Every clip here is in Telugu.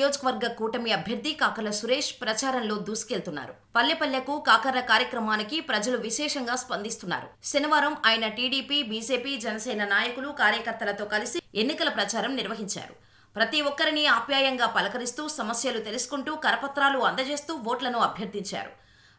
నియోజకవర్గ కూటమి అభ్యర్థి కాకల సురేష్ ప్రచారంలో దూసుకెళ్తున్నారు. పల్లెపల్లెకు కాకర్ల కార్యక్రమానికి ప్రజలు విశేషంగా స్పందిస్తున్నారు. శనివారం ఆయన టీడీపీ బీజేపీ జనసేన నాయకులు కార్యకర్తలతో కలిసి ఎన్నికల ప్రచారం నిర్వహించారు. ప్రతి ఒక్కరిని ఆప్యాయంగా పలకరిస్తూ సమస్యలు తెలుసుకుంటూ కరపత్రాలు అందజేస్తూ ఓట్లను అభ్యర్థించారు.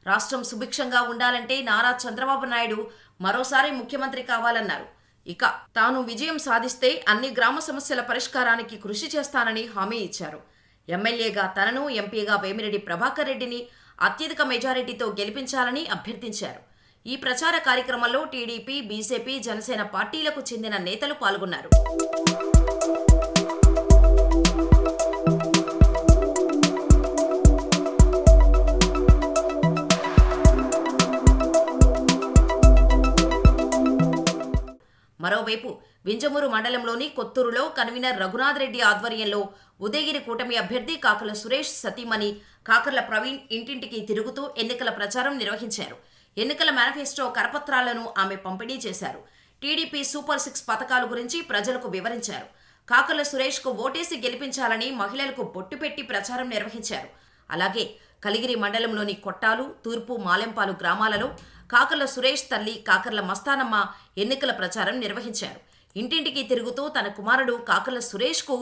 రాష్ట్రం సుభిక్షంగా ఉండాలంటే నారా చంద్రబాబు నాయుడు మరోసారి ముఖ్యమంత్రి కావాలన్నారు. ఇక తాను విజయం సాధిస్తే అన్ని గ్రామ సమస్యల పరిష్కారానికి కృషి చేస్తానని హామీ ఇచ్చారు. ఎమ్మెల్యేగా తనను ఎంపీగా వేమిరెడ్డి ప్రభాకర్ రెడ్డిని అత్యధిక మెజారిటీతో గెలిపించాలని అభ్యర్థించారు. ఈ ప్రచార కార్యక్రమంలో టీడీపీ బీజేపీ జనసేన పార్టీలకు చెందిన నేతలు పాల్గొన్నారు. మరోవైపు వింజమూరు మండలంలోని కొత్తూరులో కన్వీనర్ రఘునాథ్ రెడ్డి ఆధ్వర్యంలో ఉదయగిరి కూటమి అభ్యర్థి కాకల సురేష్ సతీమణి కాకర్ల ప్రవీణ్ ఇంటింటికి తిరుగుతూ ఎన్నికల ప్రచారం నిర్వహించారు. ఎన్నికల మేనిఫెస్టో కరపత్రాలను ఆమె పంపిణీ చేశారు. టీడీపీ సూపర్ సిక్స్ పథకాల గురించి ప్రజలకు వివరించారు. కాకర్ల సురేష్కు ఓటేసి గెలిపించాలని మహిళలకు బొట్టు పెట్టి ప్రచారం నిర్వహించారు. అలాగే కలిగిరి మండలంలోని కొట్టాలు తూర్పు మాలెంపాలు గ్రామాలలో కాకర్ల సురేష్ తల్లి కాకర్ల మస్తానమ్మ ఎన్నికల ప్రచారం నిర్వహించారు. ఇంటింటికి తిరుగుతూ తన కుమారుడు కాకర్ల సురేష్కు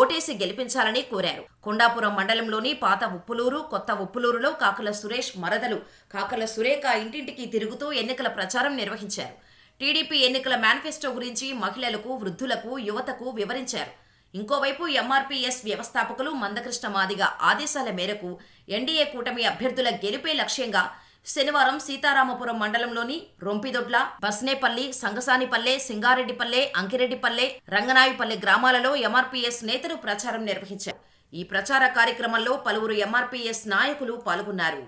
ఓటేసి గెలిపించాలని కోరారు. కొండాపురం మండలంలోని పాత ఉప్పులూరు కొత్త ఉప్పులూరులో కాకర్ల సురేష్ మరదలు కాకర్ల సురేఖ ఇంటింటికి తిరుగుతూ ఎన్నికల ప్రచారం నిర్వహించారు. టీడీపీ ఎన్నికల మేనిఫెస్టో గురించి మహిళలకు వృద్ధులకు యువతకు వివరించారు. ఇంకోవైపు ఎంఆర్పీఎస్ వ్యవస్థాపకులు మందకృష్ణ మాదిగ ఆదేశాల మేరకు ఎన్డీఏ కూటమి అభ్యర్థుల గెలుపే లక్ష్యంగా శనివారం సీతారామపురం మండలంలోని రొంపిదొడ్ల బస్నేపల్లి సంగసానిపల్లె సింగారెడ్డిపల్లె అంకిరెడ్డిపల్లె రంగనాయుపల్లె గ్రామాలలో ఎంఆర్పీఎస్ నేతలు ప్రచారం నిర్వహించారు. ఈ ప్రచార కార్యక్రమంలో పలువురు ఎంఆర్పీఎస్ నాయకులు పాల్గొన్నారు.